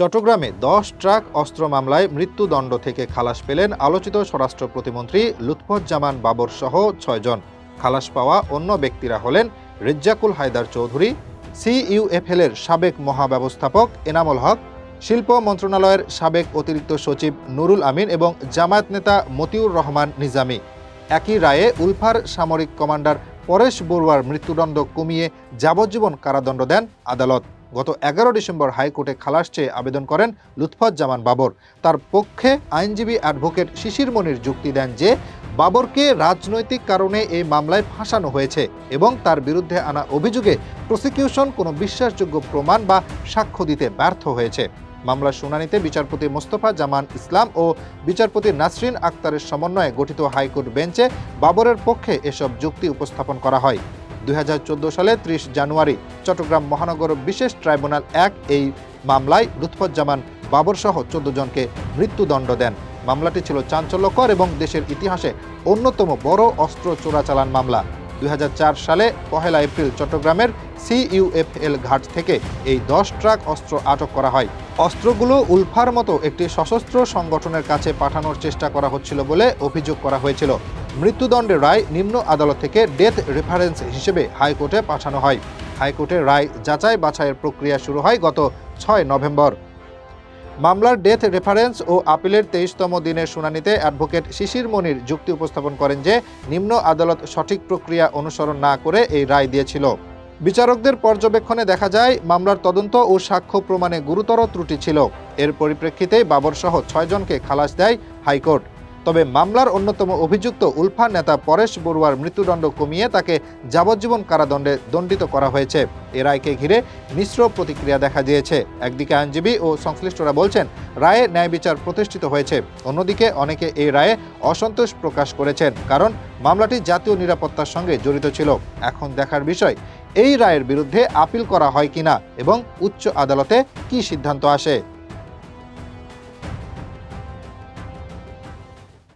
চট্টগ্রামে দশ ট্রাক অস্ত্র মামলায় মৃত্যুদণ্ড থেকে খালাস পেলেন আলোচিত স্বরাষ্ট্র প্রতিমন্ত্রী লুৎফুজ্জামান বাবর সহ ছয়জন। খালাস পাওয়া অন্য ব্যক্তিরা হলেন রেজ্জাকুল হায়দার চৌধুরী সিইউএফএল এর সাবেক মহাব্যবস্থাপক এনামুল হক, শিল্প মন্ত্রণালয়ের সাবেক অতিরিক্ত সচিব নুরুল আমিন এবং জামায়াত নেতা মতিউর রহমান নিজামি। একই রায়ে উলফার সামরিক কমান্ডার পরেশ বড়ুয়ার মৃত্যুদণ্ড কমিয়ে যাবজ্জীবন কারাদণ্ড দেন আদালত। গত এগারো ডিসেম্বর হাইকোর্টে খালাস চেয়ে আবেদন করেন লুৎফত জামান বাবর। তার পক্ষে আইনজীবী অ্যাডভোকেট শিশির মনির যুক্তি দেন যে, বাবরকে রাজনৈতিক কারণে এই মামলায় ফাঁসানো হয়েছে এবং তার বিরুদ্ধে আনা অভিযোগে প্রসিকিউশন কোনো বিশ্বাসযোগ্য প্রমাণ বা সাক্ষ্য দিতে ব্যর্থ হয়েছে। মামলার শুনানিতে বিচারপতি মোস্তফা জামান ইসলাম ও বিচারপতি নাসরিন আক্তারের সমন্বয়ে গঠিত হাইকোর্ট বেঞ্চে বাবরের পক্ষে এসব যুক্তি উপস্থাপন করা হয়। দুই হাজার চোদ্দ সালে ত্রিশ জানুয়ারি চট্টগ্রাম মহানগর বিশেষ ট্রাইব্যুনাল এক এই মামলায় লুৎফুজ্জামান বাবর সহ চোদ্দ জনকে মৃত্যুদণ্ড দেন। মামলাটি ছিল চাঞ্চল্যকর এবং দেশের ইতিহাসে অন্যতম বড় অস্ত্র চোরাচালান মামলা। দুই হাজার চার সালে পহেলা এপ্রিল চট্টগ্রামের সিইউএফএল ঘাট থেকে এই দশ ট্রাক অস্ত্র আটক করা হয়। অস্ত্রগুলো উলফার মতো একটি সশস্ত্র সংগঠনের কাছে পাঠানোর চেষ্টা করা হচ্ছিল বলে অভিযোগ করা হয়েছিল। মৃত্যুদণ্ডের রায় নিম্ন আদালত থেকে ডেথ রেফারেন্স হিসেবে হাইকোর্টে পাঠানো হয়। হাইকোর্টের রায় যাচাই বাছাইয়ের প্রক্রিয়া শুরু হয় গত ছয় নভেম্বর। মামলার ডেথ রেফারেন্স ও আপিলের তেইশতম দিনের শুনানিতে অ্যাডভোকেট শিশির মনির যুক্তি উপস্থাপন করেন যে, নিম্ন আদালত সঠিক প্রক্রিয়া অনুসরণ না করে এই রায় দিয়েছিল। বিচারকদের পর্যবেক্ষণে দেখা যায়, মামলার তদন্ত ও সাক্ষ্য প্রমাণে গুরুতর ত্রুটি ছিল। এর পরিপ্রেক্ষিতে বাবর সহ ছয়জনকে খালাস দেয় হাইকোর্ট। তবে মামলার অন্যতম অভিযুক্ত উলফা নেতা পরেশ বড়ুয়ার মৃত্যুদণ্ড কমিয়ে তাকে যাবজ্জীবন কারাদণ্ডে দণ্ডিত করা হয়েছে। এ রায়কে ঘিরে মিশ্র প্রতিক্রিয়া দেখা দিয়েছে। একদিকে আইনজীবী ও সংশ্লিষ্টরা বলছেন, রায়ে ন্যায় বিচার প্রতিষ্ঠিত হয়েছে। অন্যদিকে অনেকে এই রায়ে অসন্তোষ প্রকাশ করেছেন, কারণ মামলাটি জাতীয় নিরাপত্তার সঙ্গে জড়িত ছিল। এখন দেখার বিষয়, এই রায়ের বিরুদ্ধে আপিল করা হয় কিনা এবং উচ্চ আদালতে কী সিদ্ধান্ত আসে?